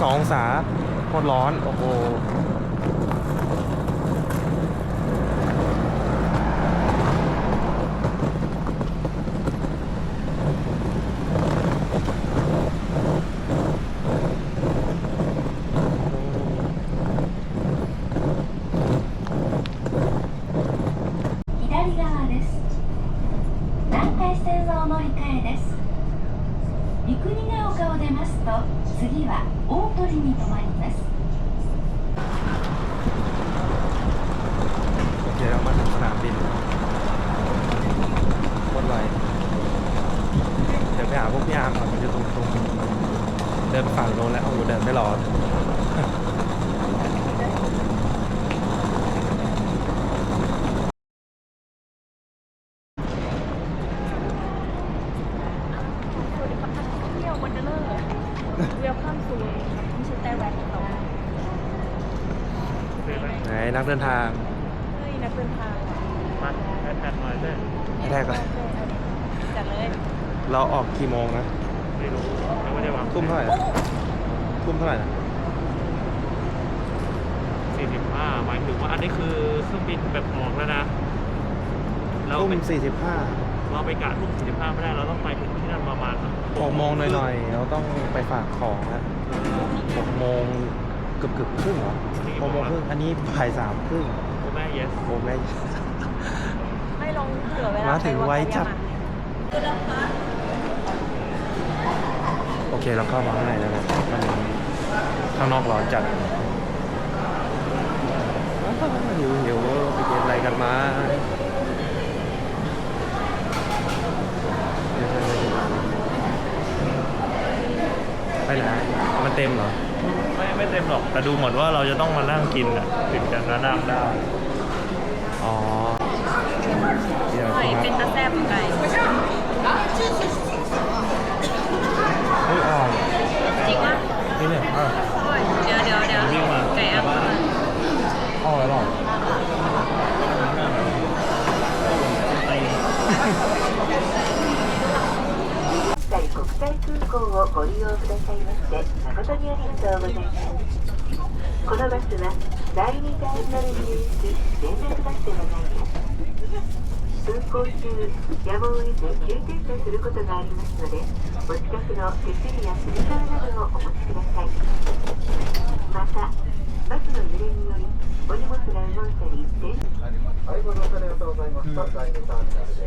32องศาโคตรร้อน โอ้โห นไปฝั่งโน้นแล้วโอ้โหเดินไม่รอด สวัสดีครับนักท่องเที่ยววันเดอร์เวลคัมสู่ครับไม่ใช่แต่แวนต่อ ไหนนักเดินทาง เฮ้ยนักเดินทางอะ มาแอดแอดหน่อยเด้อ แรกก่อน โอเคจัดเลย เราออกกี่โมงนะ ไม่รู้ยังไม่ได้วาง ทุ่มเท่าไหร่นะ ทุ่มเท่าไหร่นะสี่สิบห้าหมายถึงว่าอันนี้คือเครื่องบินแบบออกแล้วนะ เราทุ่มไปสี่สิบห้าเราไปกะทุ่มสี่สิบห้าไม่ได้เราต้องไปถึงที่นั่นประมาณหกโมงหน่อยๆ เราต้องไปฝากของนะหกโมงเกือบเกือบๆครึ่งเหรอหกโมงครึ่งอันนี้บ่ายสามครึ่งโอ้แม่ yes โอ้แม่ ไม่ลงเผื่อเวลามาถึงปไวจัดโอ เคเราเข้ามาข้างในแล้วนะมันข้างนอกร้อนจัดหิวหิวไปกินอะไรกันมาไปไหนมันเต็มเหรอ ไม่ไม่เต็มหรอก แต่ดูเหมือนว่าเราจะต้องมานั่งกินอะถึงจะนั่งได้ อ๋อเดี๋ยวหอยครับเป็นตะแซ่บไก่ เฮ้ยอ่อน จริงปะ นี่เนี่ยอ่ะ โอ้ยเดี๋ยวเดี๋ยวเดี๋ยวไก่อัพมา อ่อนอร่อย 国際空港をご利用くださいまして誠にありがとうございますこのバスは第2ターミナルに入し連絡バスでございます運行中やむを得ず急停車することがありますので お近くの手すりやつり革などをお持ちくださいまたバスの揺れによりお荷物が動いたり電はい、ご乗車ありがとうございました。第2ターミナルです。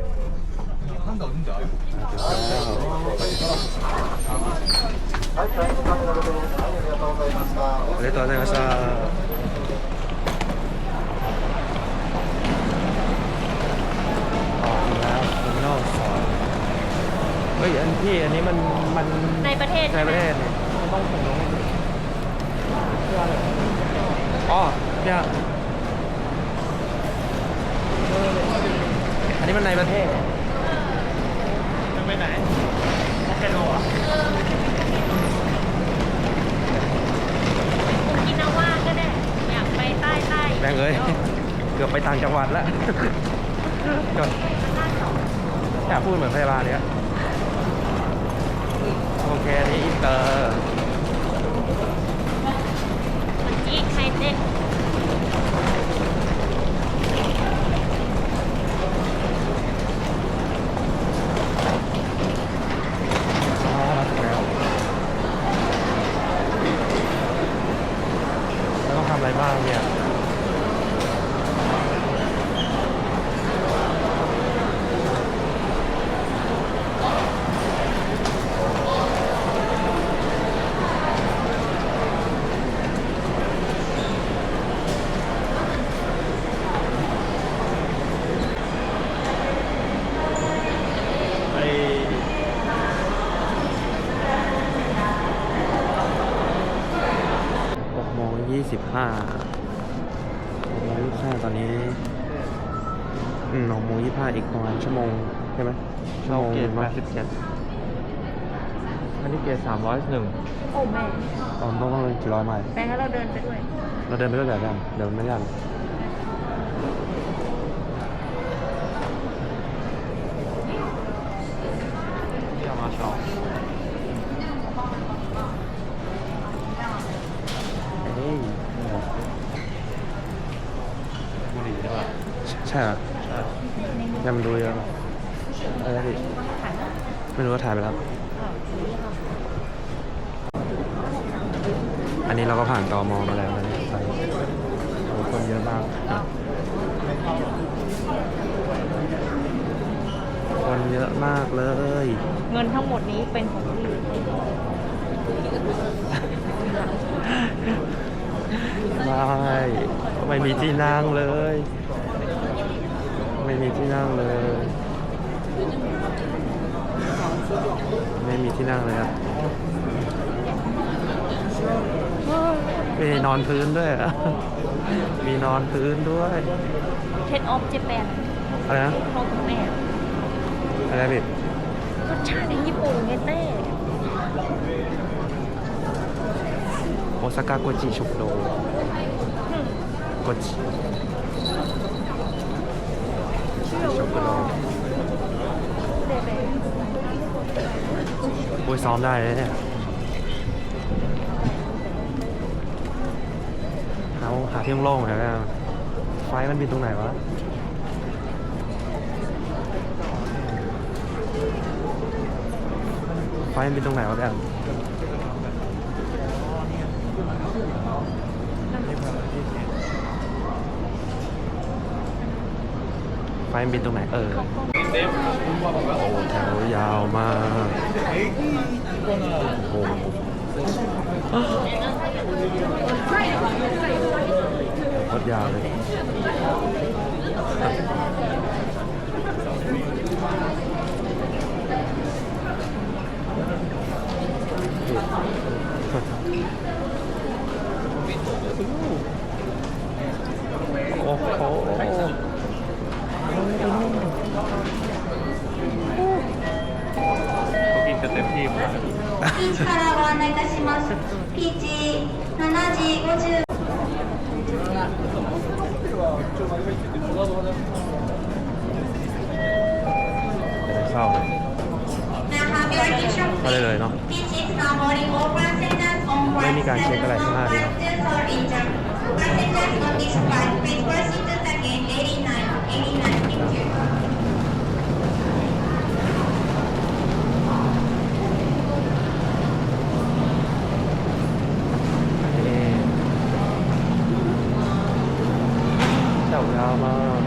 はい、第2ターミナルです。はい、ありがとうございました。ありがとうございました ฮ้ยอันพี่อันนี้มันมันในประเทศในประเทศเนี่ยมันต้องส่งน้องอ๋อเนี่ยอันนี้มันในประเทศจะไปไหนฮอกไกโดอะโอกินาว่าก็ได้อยากไปใต้ใต้แม่งเอ้ยเกือบไปต่างจังหวัดแล้วก็อยากพูดเหมือนพยาบาลเลยอะ โอเคอันนี้อินเตอร์จีไฮเทค อ๋อมาถึงแล้วแล้วต้องทำอะไรบ้างเนี่ย อ ห้าหกโมงยี่สิบห้าตอนนี้ อืมหกโมงยี่สิบห้าอีกประมาณชั่วโมงใช่ไหมชั่วโมงเกรดมั้ง87อันนี้เกรด301โอ้แม่ตอนต้องต้องกี่ร้อยไมล์แปลงั้นเราเดินไปด้วย เราเดินไปด้วยแบบกันเดินไม่ยันที่เอามาชอบ เฮ้ย บุหรี่ใช่ป่ะ ใช่เหรอใช่ยังมันดูเยอะอะไรพี่ไม่รู้ว่าถ่ายไปแล้ว อันนี้เราก็ผ่านตอมอมาแล้วนะเนี่ยไปโอ้คนเยอะมากคนเยอะมากเลย เงินทั้งหมดนี้เป็นของพี่ไม่ไม่มีที่นั่งเลย ไม่มีที่นั่งเลย ไม่มีที่นั่งเลยครับมีนอนพื้นด้วยอะมีนอนพื้นด้วยเทนออฟเจแปนอะไรนะเขาของแม่อะไรผิดรสชาติในญี่ปุ่นไงเต้โอซากะโกจิชุกโดโกจิชื่อชุก โดเดเบโอ้ยซ้อมได้เลยเนี่ยหาหาที่โล่งๆหน่อยแล้วกันไฟมันบินตรงไหนวะไฟมันบินตรงไหนวะแบบไฟมันบินตรงไหนเออโอ้แถวยาวมากโอ้โหโคตรยาวเลยาเลย Now have your attention เข้าได้เลยเนาะ Peach is now boarding all passengers on ไม่ flight มีการเช็คอะไรข้างหน้าด้วยเนอะ 752 Passengers on this flight, please proceed to the gate 89. 89, thank you. เอ๊ะแถวยาวมาก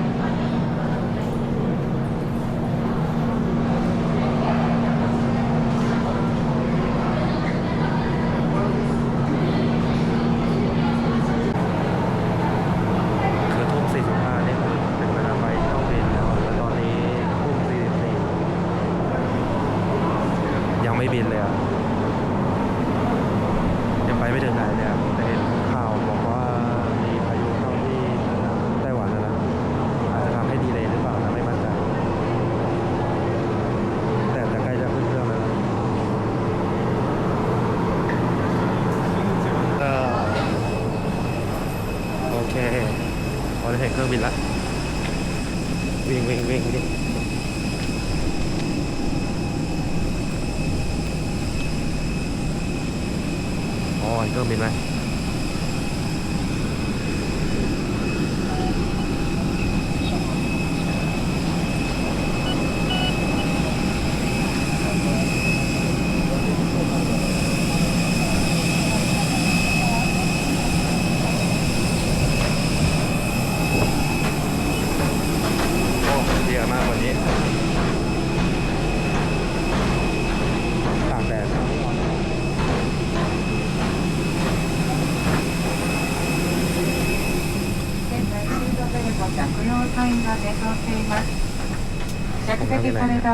คือทุ่ม45นี่คือเป็นเวลาไปเข้าเวรแล้วแล้วตอนนี้ทุ่ม44ยังไม่บินเลยอะ ยังไปไม่ถึงไหนเลยอะแต่เห็นข่าวบอกว่ามีพายุเข้าที่ไต้หวันแล้วนะอาจจะทำให้ดีเลยหรือเปล่านะไม่มั่นใจ แต่จะใกล้จะขึ้นเครื่องแล้วนะเออโอเคพอจะ เครื่องบินละวิ่งวิ่งวิ่งวิ่งอ๋อเห็นเครื่องบินไหม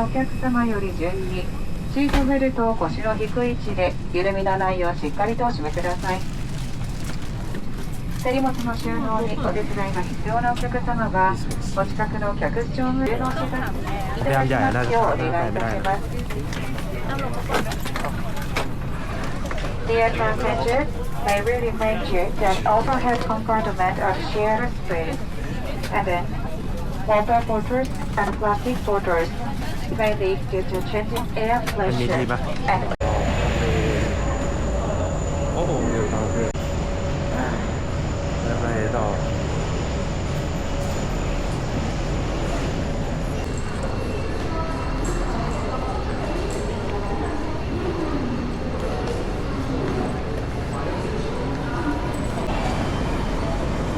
お客様より順にシートベルトを腰の低い位置で緩みのないようしっかりとお締めください手荷物の収納にお手伝いが必要なお客様はお近くの客室乗務員の施設にいただきますようお願いいたします Dear passengers, I really remind you that also has compartment of shared space and then water bottles and plastic bottles may leak due to changing air มันมี pressure ที่ปะ and โอ้โหเร็วจังเลยแล้วไปต่อ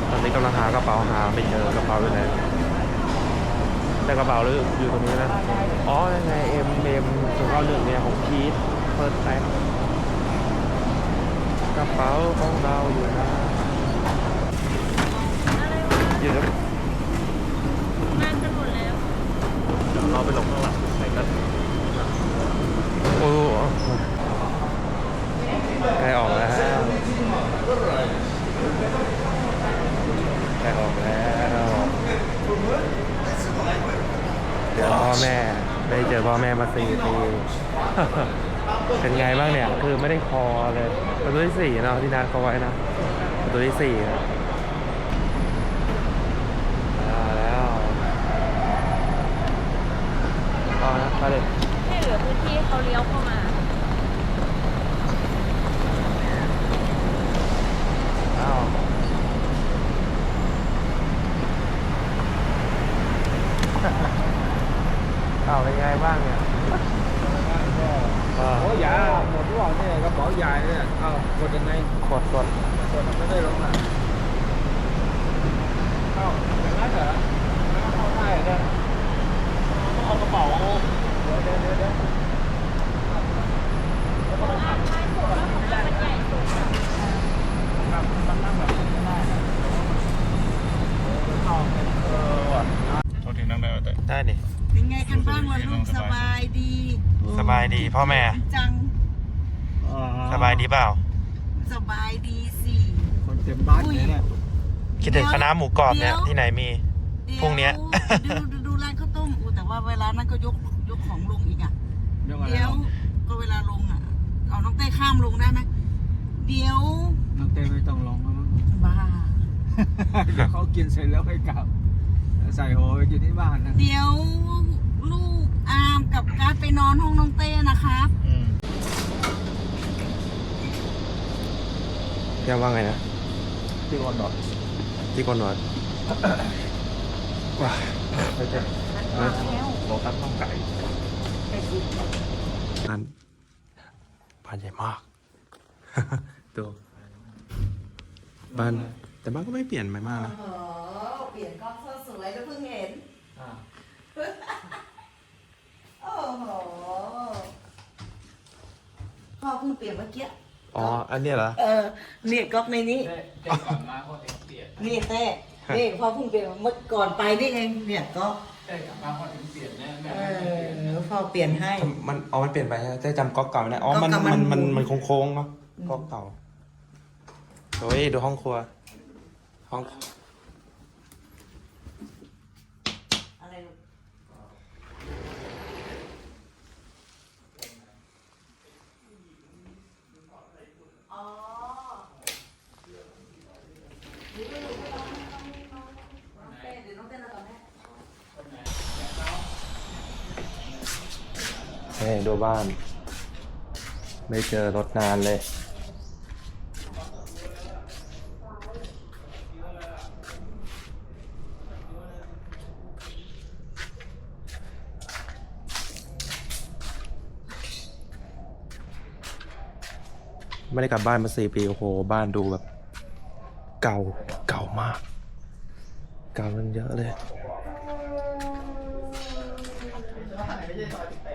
ตอนนี้กำลังหากระเป๋าหาไม่เจอกระเป๋าอยู่ไหนแต่กระเป๋าหรืออยู่ตรงนี้นะ อ๋อยังไงเอ็มเอ็มถุงข้าวเหลืองเนี่ยของพีทเปิดแพ็คกระเป๋าของเราอยู่นะอยู่ตรงมากันหมดแล้วเดี๋ยวเราไปลงข้างหลังไหนกันโอ้ใกล้ออกแล้วใกล้ออกแล้วเดี๋ยวพ่อแม่ ได้เจอพ่อแม่มาสี่ปี เป็นไงบ้างเนี่ย คือไม่ได้คอเลยประตูที่สี่เนาะที่นัดเขาไว้นะประตูที่สี่แล้วเอนะไปเลยให้เหลือพื้นที่เขาเลี้ยวเข้ามา อ้าวอ้าวเป็นไง บ้างเนี่ยอ่าโอ้ยาหมดทุกอย่างเนี่ยกระเป๋าใหญ่เนี่ยเอ้ากดยังไงกดกดกดไม่ได้ลงอะเอ้าอย่างนั้นเหรอเข้าได้เหรอเอากระเป๋าเดี๋ยวเดี๋ยวเดี๋ยวเดี๋ยวโทษทีนั่งได้แต่ได้นี่ เป็นไงกันบ้างวันลูกสบายดีสบายดีพ่อแม่ จังสบายดีเปล่า สบายดีสิคนเต็มบ้านเลยเนี่ยคิดถึงคณะหมูกรอบเนี่ยเดี๋ยวที่ไหนมีพรุ่งเนี้ยเดี๋ยวดูดูดูร้านข้าวต้มอูแต่ว่าเวลานั้นก็ยกยกของลงอีกอะเรื่องอะไรเดี๋ยวก็เวลาลงอะ เอาน้องเต้ข้ามลงได้ไหมเดี๋ยวน้องเต้ไม่ต้องลงแล้วมั้งบ้าเดี๋ยวเขากินเสร็จแล้วให้กลับ ใส่โหไปกินที่บ้านนะ เดี๋ยวลูกอามกับการดไปนอนห้องน้องเต้นะครับเรียกว่าไงนะที่วันดอดที่กอนวดว้าไม่ใช่โลตัสข้าวไก่นั่นบ้านใหญ่มาก ดูบ้านแต่บ้านก็ไม่เปลี่ยนไปมากนะโอ้ เปลี่ยนกล้องสวยแล้วเพิ่งเห็นโอ้โหพ่อเพิ่งเปลี่ยนเมื่อกี้ อ๋อ อันเนี้ยเหรอ เออเนี่ยก๊อกในนี้เต้ก่อนมาเขาเองเปลี่ยนนี่เต้นี่พ่อเพิ่งเปลี่ยนเมื่อก่อนไปนี่เองเนี่ยก็เต้กลับมาเขาถึงเปลี่ยนแน่แม่เออพ่อเปลี่ยนให้ มันอ๋อมันเปลี่ยนไปนะจะจำก๊อกเก่าไม่ได้อ๋อ มัน ก๊อกเก่ามัมัน นมันหมุนมันโค้งๆเนาะ ก๊อกเก่า โอ้ย ดูห้องครัว ห้อง อะไรลูกอ๋อ เดี๋ยวน้องเต้เดี๋ยวน้องเต้นก่อนแม่ นี่ดูบ้าน ไม่เจอรถนานเลย ไม่ได้กลับบ้านมาสี่ปี โอ้โห บ้านดูแบบ เก่าเก่ามาก เก่ามันเยอะเลยดู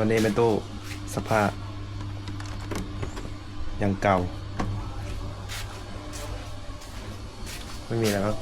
ส่วนนี้เป็นตู้สภาพยังเก่า ไม่มีแล้วครับ